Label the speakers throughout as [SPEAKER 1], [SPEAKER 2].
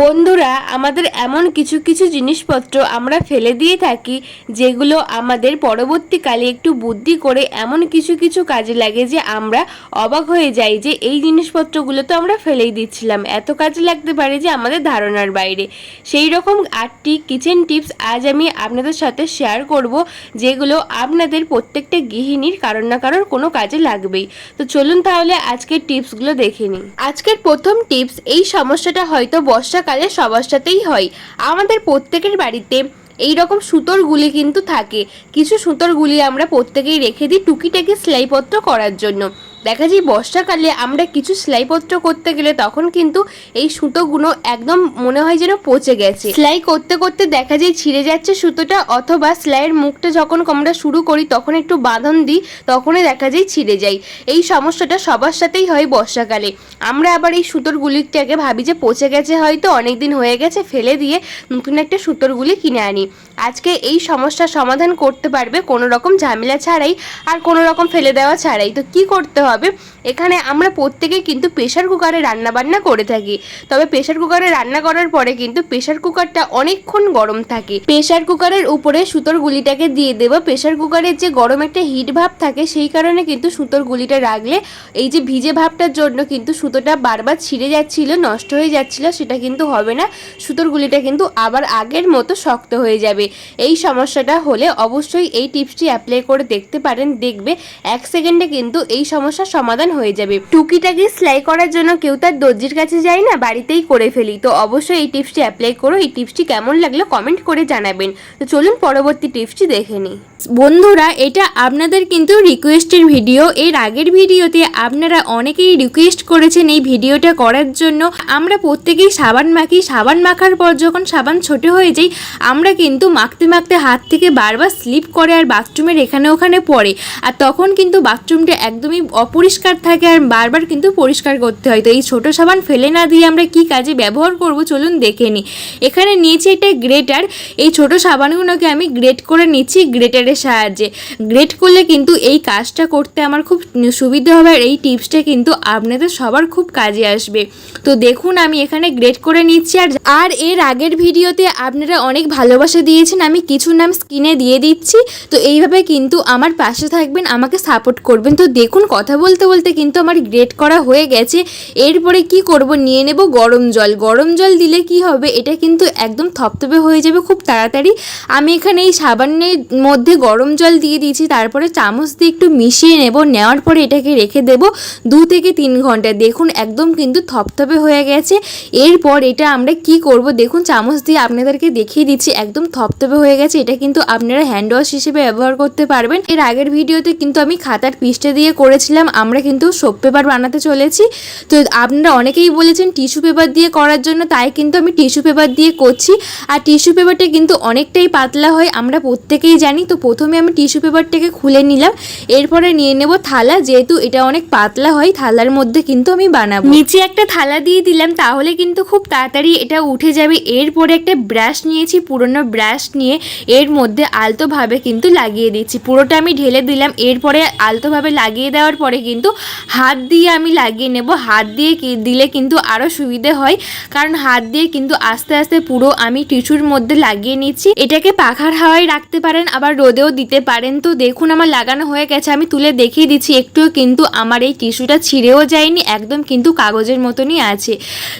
[SPEAKER 1] বন্ধুরা, আমাদের এমন কিছু কিছু জিনিসপত্র আমরা ফেলে দিয়ে থাকি, যেগুলো আমাদের পরবর্তীকালে একটু বুদ্ধি করে এমন কিছু কিছু কাজে লাগে যে আমরা অবাক হয়ে যাই যে এই জিনিসপত্রগুলো তো আমরা ফেলেই দিচ্ছিলাম। এত কাজে লাগতে পারে যে আমাদের ধারণার বাইরে। সেই রকম আটটি কিচেন টিপস আজ আমি আপনাদের সাথে শেয়ার করব, যেগুলো আপনাদের প্রত্যেকটা গৃহিণীর কারণ না কারোর কোনো কাজে লাগবেই। তো চলুন তাহলে আজকের টিপসগুলো দেখে নিই। আজকের প্রথম টিপস, এই সমস্যাটা হয়তো বর্ষাকালে সবার সাথেই হয়। আমাদের প্রত্যেকের বাড়িতে এই রকম সুতোর গুলি কিন্তু থাকে। কিছু সুতোর গুলি আমরা প্রত্যেকেই রেখে দিই টুকিটাকি সেলাইপত্র করার জন্য। দেখা যায় বর্ষাকালে আমরা কিছু সেলাইপত্র করতে গেলে তখন কিন্তু এই সুতোগুলো একদম মনে হয় যেন পচে গেছে। সেলাই করতে করতে দেখা যায় ছিঁড়ে যাচ্ছে সুতোটা অথবা সেলাইয়ের মুখটা যখন আমরা শুরু করি, তখন একটু বাঁধন দিই, তখনই দেখা যায় ছিঁড়ে যায়। এই সমস্যাটা সবার সাথেই হয় বর্ষাকালে। আমরা আবার এই সুতোর গুলিটাকে ভাবি যে পচে গেছে হয়তো অনেক দিন হয়ে গেছে, ফেলে দিয়ে নতুন একটা সুতোর গুলি কিনে আনি। আজকে এই সমস্যার সমাধান করতে পারবে কোনো রকম ঝামেলা ছাড়াই আর কোনো রকম ফেলে দেওয়া ছাড়াই। তো কি করতে হবে? এখানে আমরা প্রত্যেকেই কিন্তু প্রেশার কুকারে রান্না বান্না করে থাকি। তবে প্রেশার কুকারে রান্না করার পরে কিন্তু প্রেশার কুকারটা অনেকক্ষণ গরম থাকে। প্রেশার কুকারের উপরে সুতোর গুলিটাকে দিয়ে দেবো। প্রেশার কুকারের যে গরম একটা হিট ভাব থাকে, সেই কারণে কিন্তু সুতোর গুলিটা রাখলে এই যে ভিজে ভাবটার জন্য কিন্তু সুতোটা বারবার ছিঁড়ে যাচ্ছিল, নষ্ট হয়ে যাচ্ছিল, সেটা কিন্তু হবে না। সুতোর গুলিটা কিন্তু আবার আগের মতো শক্ত হয়ে যাবে। এই সমস্যাটা হলে অবশ্যই এই টিপসটি অ্যাপ্লাই করে দেখতে পারেন, দেখবে এক সেকেন্ডে কিন্তু এই সমস্যার সমাধান হয়ে যাবে। টুকিটাকি সেলাই করার জন্য কেউ তার দর্জির কাছে যায় না, বাড়িতেই করে ফেলি। তো অবশ্যই এই টিপসটি অ্যাপ্লাই করো, এই টিপসটি কেমন লাগল কমেন্ট করে জানাবেন। তো চলুন পরবর্তী টিপসটি দেখে নিই। বন্ধুরা, এটা আপনাদের কিন্তু রিকোয়েস্টের ভিডিও এর আগের ভিডিওতে আপনারা অনেকেই রিকোয়েস্ট করেছেন এই ভিডিওটা করার জন্য। আমরা প্রত্যেকেই সাবান মাখি। সাবান মাখার পর যখন সাবান ছোট হয়ে যাই আমরা কিন্তু মাখতে মাখতে হাত থেকে বারবার স্লিপ করে আর বাথরুমের এখানে ওখানে পড়ে। আর তখন কিন্তু বাথরুমটা একদমই অপরিষ্কার থাকে আর বারবার কিন্তু পরিষ্কার করতে হয়। তো এই ছোট সাবান ফেলে না দিয়ে আমরা কি কাজে ব্যবহার করব চলুন দেখে নিই। এখানে নিয়েছি একটা গ্রেটার। এই ছোট সাবানগুলোকে আমি গ্রেট করে নিচ্ছি গ্রেটারের সাহায্যে। গ্রেট করলে কিন্তু এই কাজটা করতে আমার খুব সুবিধা হবে আর এই টিপসটা কিন্তু আপনাদের সবার খুব কাজে আসবে। তো দেখুন আমি এখানে গ্রেট করে নিচ্ছি আর আর এর আগের ভিডিওতে আপনারা অনেক ভালোবাসা দিয়েছেন আমি কিছু নাম স্ক্রিনে দিয়ে দিচ্ছি, তো এইভাবে কিন্তু আমার পাশে থাকবেন, আমাকে সাপোর্ট করবেন। তো দেখুন, কথা বলতে বলতে কিন্তু আমার গ্রেট করা হয়ে গেছে। এরপরে কি করব? নিয়ে নেব গরম জল। গরম জল দিলে কি হবে? এটা কিন্তু একদম থপথপে হয়ে যাবে খুব তাড়াতাড়ি। আমি এখানে এই সাবানের মধ্যে গরম জল দিয়ে দিয়েছি, তারপরে চামচ দিয়ে একটু মিশিয়ে নেব। নেওয়ার পরে এটাকে রেখে দেব দু থেকে তিন ঘণ্টা। দেখুন, একদম কিন্তু থপথপে হয়ে গেছে। এরপর এটা আমরা কি করব? দেখুন, চামচ দিয়ে আপনাদেরকে দেখিয়ে দিচ্ছি, একদম থপথপে হয়ে গেছে, এটা কিন্তু আপনারা হ্যান্ড ওয়াশ হিসেবে ব্যবহার করতে পারবেন। এর আগের ভিডিওতে কিন্তু আমি খাতার পিসটা দিয়ে করেছিলাম, আমরা কিন্তু সোপ পেপার বানাতে চলেছি। তো আপনারা অনেকেই বলেছেন টিস্যু পেপার দিয়ে করার জন্য, তাই কিন্তু আমি টিস্যু পেপার দিয়ে করছি। আর টিস্যু পেপারটা কিন্তু অনেকটাই পাতলা হয়, আমরা প্রত্যেকেই জানি। তো প্রথমে আমি টিস্যু পেপারটাকে খুলে নিলাম, এরপরে নিয়ে নেব থালা, যেহেতু এটা অনেক পাতলা হয়, থালার মধ্যে কিন্তু আমি বানাবো। নিচে একটা থালা দিয়ে দিলাম, তাহলে কিন্তু খুব তাড়াতাড়ি এটা উঠে যাবে। এরপরে একটা ব্রাশ নিয়েছি, পুরনো ব্রাশ নিয়ে এর মধ্যে আলতোভাবে কিন্তু লাগিয়ে দিচ্ছি। পুরোটা আমি ঢেলে দিলাম, এরপরে আলতোভাবে লাগিয়ে দেওয়ার পরে কিন্তু হাত দিয়ে আমি লাগিয়ে নেব। হাত দিয়ে দিলে কিন্তু আরও সুবিধে হয়, কারণ হাত দিয়ে কিন্তু আস্তে আস্তে পুরো আমি টিস্যুর মধ্যে লাগিয়ে নিচ্ছি। এটাকে পাখার হাওয়ায় রাখতে পারেন, আবার রোদেও দিতে পারেন। তো দেখুন আমার লাগানো হয়ে গেছে, আমি তুলে দেখিয়ে দিচ্ছি, একটুও কিন্তু আমার এই টিস্যুটা ছিঁড়েও যায়নি, একদম কিন্তু কাগজের মতনই আছে।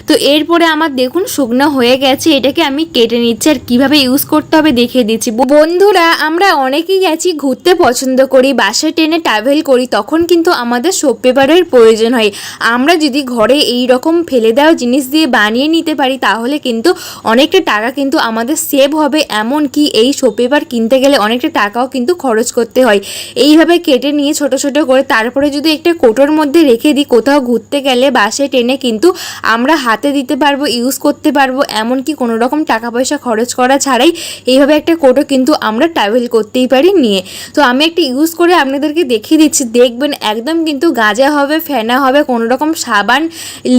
[SPEAKER 1] তো এরপরে আমার দেখুন শুকনো হয়ে গেছে, এটাকে আমি কেটে নিচ্ছি। আর কীভাবে ইউজ করতে হবে দেখিয়ে দিচ্ছি। বন্ধুরা, আমরা অনেকেই গেছি ঘুরতে পছন্দ করি, বাসে, ট্রেনে ট্রাভেল করি, তখন কিন্তু আমাদের সোপ পেপারের প্রয়োজন হয়। আমরা যদি ঘরে এই রকম ফেলে দেওয়া জিনিস দিয়ে বানিয়ে নিতে পারি, তাহলে কিন্তু অনেকটা টাকা কিন্তু আমাদের সেভ হবে। এমন কি এই সোপ পেপার কিনতে গেলে অনেকটা টাকাও কিন্তু খরচ করতে হয়। এইভাবে কেটে নিয়ে ছোট ছোট করে তারপরে যদি একটা কোটোর মধ্যে রেখে দিই, কোথাও ঘুরতে গেলে বাসে, ট্রেনে কিন্তু আমরা হাতে দিতে পারব ইউজ করতে পারব। এমনকি কোনো রকম টাকা পয়সা খরচ করা ছাড়াই এইভাবে একটা কোটো কিন্তু আমরা ট্রাভেল করতেই পারি নিয়ে। তো আমি একটা ইউজ করে আপনাদেরকে দেখিয়ে দিচ্ছি। দেখবেন একদম কিন্তু গাঁজা হবে, ফেনা হবে, কোনো রকম সাবান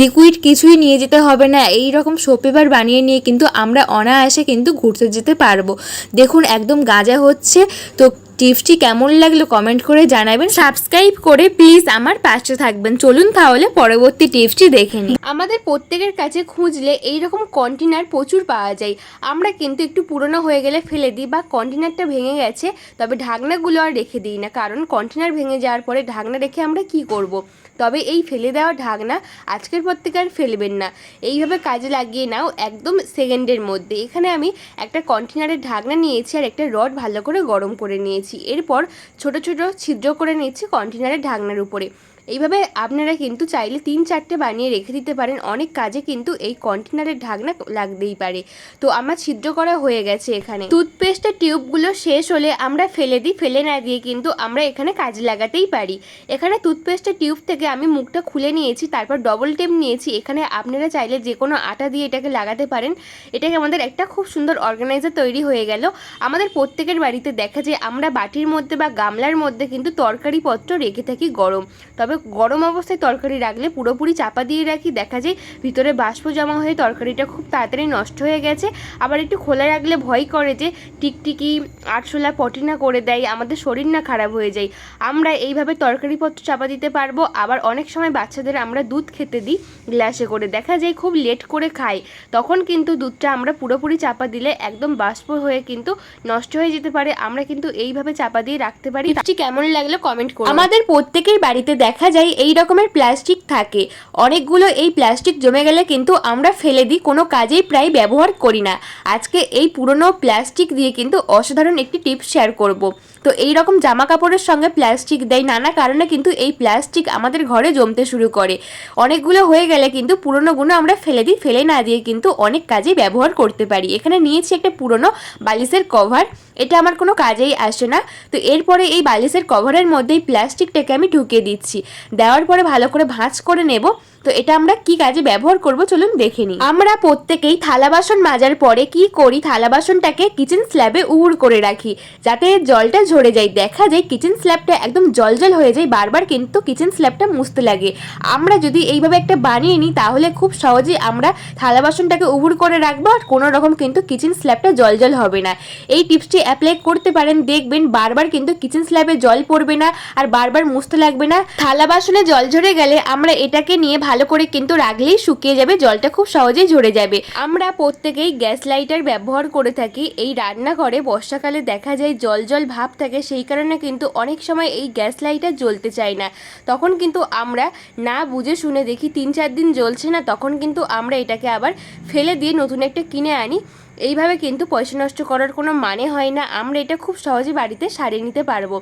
[SPEAKER 1] লিকুইড কিছুই নিয়ে যেতে হবে না। এই রকম সোপ পেপার বানিয়ে নিয়ে কিন্তু আমরা অনায়াসে কিন্তু ঘুরতে যেতে পারব। দেখুন একদম গাঁজা হচ্ছে। তো
[SPEAKER 2] টিপসটি কেমন লাগল কমেন্ট করে জানাবেন। সাবস্ক্রাইব করে প্লিজ আমার পাশে থাকবেন। চলুন তাহলে পরবর্তী টিপসটি দেখে নিই।
[SPEAKER 1] আমাদের প্রত্যেকের কাছে খুঁজলে এই রকম কন্টেনার প্রচুর পাওয়া যায়। আমরা কিন্তু একটু পুরনো হয়ে গেলে ফেলে দিই বা কন্টেনারটা ভেঙে গেছে, তবে ঢাকনাগুলো আর রেখে দিই না। কারণ কন্টেনার ভেঙে যাওয়ার পরে ঢাকনা রেখে আমরা কি করব। তবে এই ফেলে দেওয়া ঢাকনা আজকের পর থেকে আর ফেলবেন না। এইভাবে কাজে লাগিয়ে নাও একদম সেকেন্ডের মধ্যে। এখানে আমি একটা কন্টেনারের ঢাকনা নিয়েছি আর একটা রড ভালো করে গরম করে নিয়েছি। এরপর ছোট ছোট ছিদ্র করে নিচ্ছি কন্টেনারের ঢাকনার উপরে। এইভাবে আপনারা কিন্তু চাইলে তিন চারটে বানিয়ে রেখে দিতে পারেন। অনেক কাজে কিন্তু এই কন্টেনারের ঢাকনা লাগতেই পারে। তো আমার ছিদ্র করা হয়ে গেছে এখানে। টুথপেস্টের টিউবগুলো শেষ হলে আমরা ফেলে দিই। ফেলে না দিয়ে কিন্তু আমরা এখানে কাজে লাগাতেই পারি। এখানে টুথপেস্টের টিউব থেকে আমি মুখটা খুলে নিয়েছি, তারপর ডবল টেপ নিয়েছি। এখানে আপনারা চাইলে যে কোনো আটা দিয়ে এটাকে লাগাতে পারেন। এটাকে আমাদের একটা খুব সুন্দর অর্গানাইজার তৈরি হয়ে গেল। আমাদের প্রত্যেকের বাড়িতে দেখা যায়, আমরা বাটির মধ্যে বা গামলার মধ্যে কিন্তু তরকারিপত্র রেখে থাকি গরম। তবে গরম অবস্থায় তরকারি রাখলে পুরোপুরি চাপা দিয়ে রাখি। দেখা যায় ভিতরে বাষ্প জমা হয়ে তরকারিটা খুব তাড়াতাড়ি নষ্ট হয়ে গেছে। আবার একটু খোলা রাখলে ভয় করে যে টিকটিকি আরশোলা পটিনা করে দেয় আমাদের শরীর না খারাপ হয়ে যায়। আমরা এইভাবে তরকারিপত্র চাপা দিতে পারব। আবার অনেক সময় বাচ্চাদের আমরা দুধ খেতে দিই গ্লাসে করে। দেখা যায় খুব লেট করে খাই। তখন কিন্তু দুধটা আমরা পুরোপুরি চাপা দিলে একদম বাষ্প হয়ে কিন্তু নষ্ট হয়ে যেতে পারে। আমরা কিন্তু এইভাবে চাপা দিয়ে রাখতে পারি। কেমন লাগল কমেন্ট করুন। আমাদের প্রত্যেকের বাড়িতে দেখা যায় এই রকমের প্লাস্টিক থাকে। অনেকগুলো এই প্লাস্টিক জমে গেলে কিন্তু আমরা ফেলে দিই, কোনো কাজেই প্রায় ব্যবহার করি না। আজকে এই পুরনো প্লাস্টিক দিয়ে কিন্তু অসাধারণ একটি টিপস শেয়ার করব। তো এই রকম জামা কাপড়ের সঙ্গে প্লাস্টিক দেয়। নানা কারণে কিন্তু এই প্লাস্টিক আমাদের ঘরে জমতে শুরু করে। অনেকগুলো হয়ে গেলে কিন্তু পুরনোগুলো আমরা ফেলে দিই, ফেলে না দিয়ে কিন্তু অনেক কাজে ব্যবহার করতে পারি। এখানে নিয়েছি একটা পুরনো বালিশের কভার এটা আমার কোনো কাজেই আসে না। তো এরপরে এই বালিশের কভারের মধ্যে এই প্লাস্টিকটাকে আমি ঢুকিয়ে দিচ্ছি। দেওয়ার পরে ভালো করে ভাঁজ করে নেব। তো এটা আমরা কি কাজে ব্যবহার করব চলুন দেখে নিই। আমরা প্রত্যেকেই থালা বাসন মাজার পরে কি করি থালা বাসনটাকে কিচেন স্ল্যাবে উড় করে রাখি, যাতে জলটা ঝরে যায়। দেখা যায় কিচেন স্ল্যাবটা একদম জলজল হয়ে যায়, বারবার কিন্তু কিচেন স্ল্যাবটা মুছতে লাগে। আমরা যদি এইভাবে একটা বানিয়ে নিই, তাহলে খুব সহজেই আমরা থালা বাসনটাকে উবুর করে রাখব আর কোনো রকম কিন্তু কিচেন স্ল্যাবটা জলজল হবে না। এই টিপসটি অ্যাপ্লাই করতে পারেন, দেখবেন বারবার কিন্তু কিচেন স্ল্যাবে জল পড়বে না আর বারবার মুছতে লাগবে না। থালা বাসনে জল ঝরে গেলে আমরা এটাকে নিয়ে ভালো করে কিন্তু রাখলেই শুকিয়ে যাবে, জলটা খুব সহজেই ঝরে যাবে। আমরা প্রত্যেকেই গ্যাস লাইটার ব্যবহার করে থাকি, এই রান্নাঘরে বর্ষাকালে দেখা যায় জল জল ভাব থাকে, সেই কারণে কিন্তু অনেক সময় এই গ্যাস লাইটার জ্বলতে চায় না। তখন কিন্তু আমরা না বুঝে শুনে দেখি, তিন চার দিন জ্বলছে না, তখন কিন্তু আমরা এটাকে আবার ফেলে দিয়ে নতুন একটা কিনে আনি। এইভাবে কিন্তু পয়সা নষ্ট করার কোনো মানে হয় না, আমরা এটা খুব সহজে বাড়িতে সারিয়ে নিতে পারব।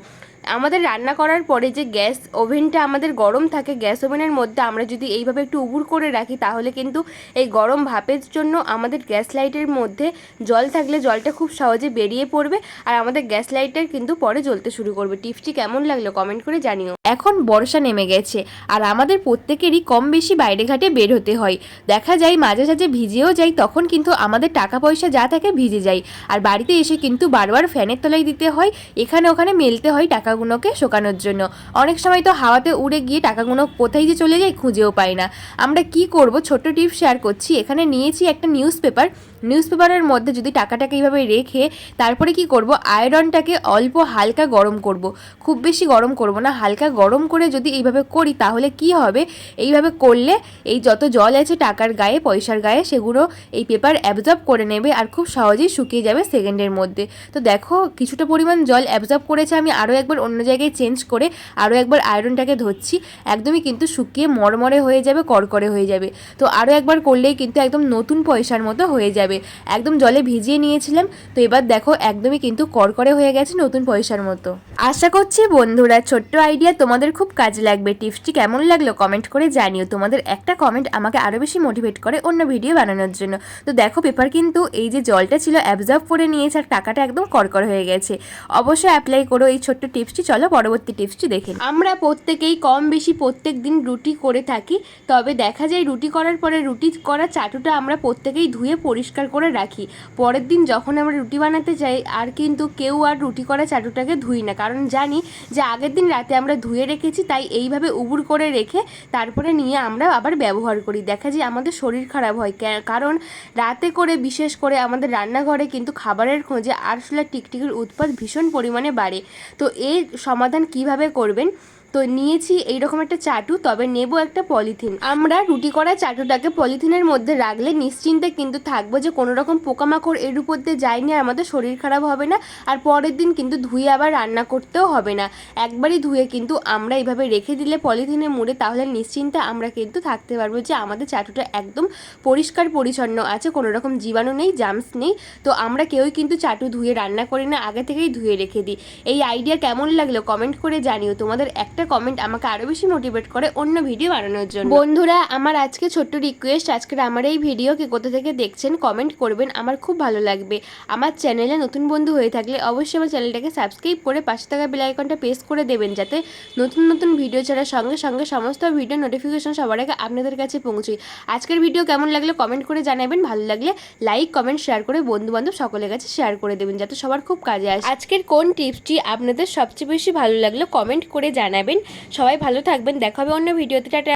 [SPEAKER 1] আমাদের রান্না করার পরে যে গ্যাস ওভেনটা আমাদের গরম থাকে, গ্যাস ওভেনের মধ্যে আমরা যদি এইভাবে একটু উবুর করে রাখি, তাহলে কিন্তু এই গরম ভাপের জন্য আমাদের গ্যাস লাইটের মধ্যে জল থাকলে জলটা খুব সহজে বেরিয়ে পড়বে আর আমাদের গ্যাস লাইটার কিন্তু পরে জ্বলতে শুরু করবে। টিপসটি কেমন লাগল কমেন্ট করে জানিও। এখন বর্ষা নেমে গেছে আর আমাদের প্রত্যেকেরই কম বেশি বাইরে ঘাটে বের হতে হয়। দেখা যায় মাঝে সাঝে ভিজেও যাই, তখন কিন্তু আমাদের টাকা পয়সা যা থাকে ভিজে যায়। আর বাড়িতে এসে কিন্তু বারবার ফ্যানের তলায় দিতে হয়, এখানে ওখানে মেলতে হয় টাকাগুলোকে শোকানোর জন্য। অনেক সময় তো হাওয়াতে উড়ে গিয়ে টাকাগুলো কোথায় যে চলে যায় খুঁজেও পাই না। আমরা কি করব? ছোট্ট টিপ শেয়ার করছি। এখানে নিয়েছি একটা নিউজ পেপার নিউজ পেপারের মধ্যে যদি টাকাটাকে এইভাবে রেখে তারপরে কি করব? আয়রনটাকে অল্প হালকা গরম করব। খুব বেশি গরম করব না, হালকা গরম করে যদি এইভাবে করি তাহলে কি হবে? এইভাবে করলে এই যত জল আছে টাকার গায়ে, পয়সার গায়ে, সেগুলো এই পেপার অ্যাবজর্ব করে নেবে আর খুব সহজেই শুকিয়ে যাবে সেকেন্ডের মধ্যে। তো দেখো, কিছুটা পরিমাণ জল অ্যাবজর্ব করেছে আমি আরও একবার অন্য জায়গায় চেঞ্জ করে আরও একবার আয়রনটাকে ধরছি। একদমই কিন্তু শুকিয়ে মরমরে হয়ে যাবে, করকরে হয়ে যাবে। তো আরও একবার করলেই কিন্তু একদম নতুন পয়সার মতো হয়ে যাবে। একদম জলে ভিজিয়ে নিয়েছিলাম। তো এবার দেখো একদমই কিন্তু করকরে হয়ে গেছে নতুন পয়সার মতো। আশা করছি বন্ধুরা ছোট্ট আইডিয়া তোমাদের খুব কাজে লাগবে। টিপসটি কেমন লাগল কমেন্ট করে জানিও। তোমাদের একটা কমেন্ট আমাকে আরও বেশি মোটিভেট করে অন্য ভিডিও বানানোর জন্য। তো দেখো পেপার কিন্তু এই যে জলটা ছিল অ্যাবজর্ব করে নিয়েছে আর টাকাটা একদম করকর হয়ে গেছে। অবশ্যই অ্যাপ্লাই করো এই ছোট্ট টিপসটি চলো পরবর্তী টিপসটি দেখে আমরা প্রত্যেকেই কম বেশি প্রত্যেক দিন রুটি করে থাকি। তবে দেখা যায় রুটি করার পরে রুটি করা চাটুটা আমরা প্রত্যেকেই ধুয়ে পরিষ্কার পরিষ্কার করে রাখি। পরের দিন যখন আমরা রুটি বানাতে যাই, আর কিন্তু কেউ আর রুটি করা চাটুটাকে ধুই না। কারণ জানি যে আগের দিন রাতে আমরা ধুয়ে রেখেছি, তাই এইভাবে উবুর করে রেখে তারপরে নিয়ে আমরা আবার ব্যবহার করি। দেখা যায় আমাদের শরীর খারাপ হয়। কারণ রাতে করে, বিশেষ করে আমাদের রান্নাঘরে কিন্তু খাবারের খোঁজে আরশোলা টিকটিকির উৎপাদ ভীষণ পরিমাণে বাড়ে। তো এর সমাধান কীভাবে করবেন? তো নিয়েছি এইরকম একটা চাটু, তবে নেব একটা পলিথিন। আমরা রুটি করা চাটুটাকে পলিথিনের মধ্যে রাখলে নিশ্চিন্তে কিন্তু থাকব যে কোনো রকম পোকামাকড় এর উপর দিয়ে যায়নি আর আমাদের শরীর খারাপ হবে না, আর পরের দিন কিন্তু ধুয়ে আবার রান্না করতেও হবে না। একবারই ধুয়ে কিন্তু আমরা এইভাবে রেখে দিলে পলিথিনে মুড়ে, তাহলে নিশ্চিন্তে আমরা কিন্তু থাকতে পারব যে আমাদের চাটুটা একদম পরিষ্কার পরিচ্ছন্ন আছে কোনো রকম জীবাণু নেই জামস নেই। তো আমরা কেউই কিন্তু চাটু ধুয়ে রান্না করি না, আগে থেকেই ধুয়ে রেখে দিই। এই আইডিয়া কেমন লাগল কমেন্ট করে জানিও। তোমাদের একটা কমেন্ট আমাকে আরও বেশি মোটিভেট করে অন্য ভিডিও বানানোর জন্য। বন্ধুরা, আমার আজকে ছোট্ট রিকোয়েস্ট আজকের আমার এই ভিডিও কে কোথা থেকে দেখছেন কমেন্ট করবেন, আমার খুব ভালো লাগবে। আমার চ্যানেলে নতুন বন্ধু হয়ে থাকলে অবশ্যই আমার চ্যানেলটাকে সাবস্ক্রাইব করে পাশে থাকা বেল আইকনটা প্রেস করে দেবেন, যাতে নতুন নতুন ভিডিও ছাড়ার সঙ্গে সঙ্গে সমস্ত ভিডিও নোটিফিকেশন সবার আগে আপনাদের কাছে পৌঁছয় আজকের ভিডিও কেমন লাগলে কমেন্ট করে জানাবেন, ভালো লাগলে লাইক কমেন্ট শেয়ার করে বন্ধু বান্ধব সকলের কাছে শেয়ার করে দেবেন, যাতে সবার খুব কাজে আসে। আজকের কোন টিপসটি আপনাদের সবচেয়ে বেশি ভালো লাগল কমেন্ট করে জানাবেন। সবাই ভালো থাকবেন। দেখা হবে অন্য ভিডিওতে। টাটা।